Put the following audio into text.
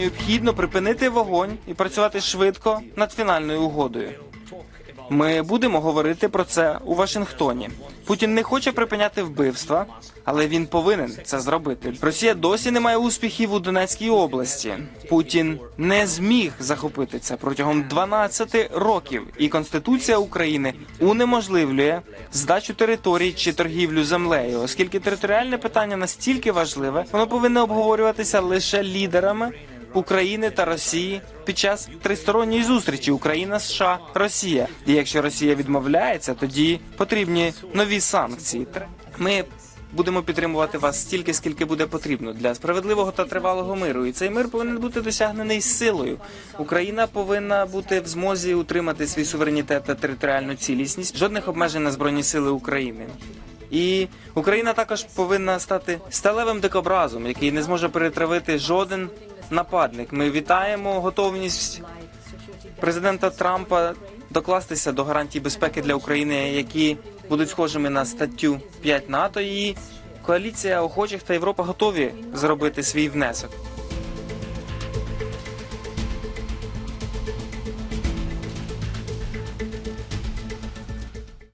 Необхідно припинити вогонь і працювати швидко над фінальною угодою. Ми будемо говорити про це у Вашингтоні. Путін не хоче припиняти вбивства, але він повинен це зробити. Росія досі не має успіхів у Донецькій області. Путін не зміг захопити це протягом 12 років, і Конституція України унеможливлює здачу територій чи торгівлю землею, оскільки територіальне питання настільки важливе, воно повинно обговорюватися лише лідерами. України та Росії під час тристоронньої зустрічі Україна, США, Росія. І якщо Росія відмовляється, тоді потрібні нові санкції. Ми будемо підтримувати вас стільки, скільки буде потрібно для справедливого та тривалого миру. І цей мир повинен бути досягнений силою. Україна повинна бути в змозі утримати свій суверенітет та територіальну цілісність. Жодних обмежень на збройні сили України. І Україна також повинна стати сталевим дикобразом, який не зможе перетравити жоден нападник. Ми вітаємо готовність президента Трампа докластися до гарантій безпеки для України, які будуть схожими на статтю 5 НАТО. І коаліція охочих та Європа готові зробити свій внесок.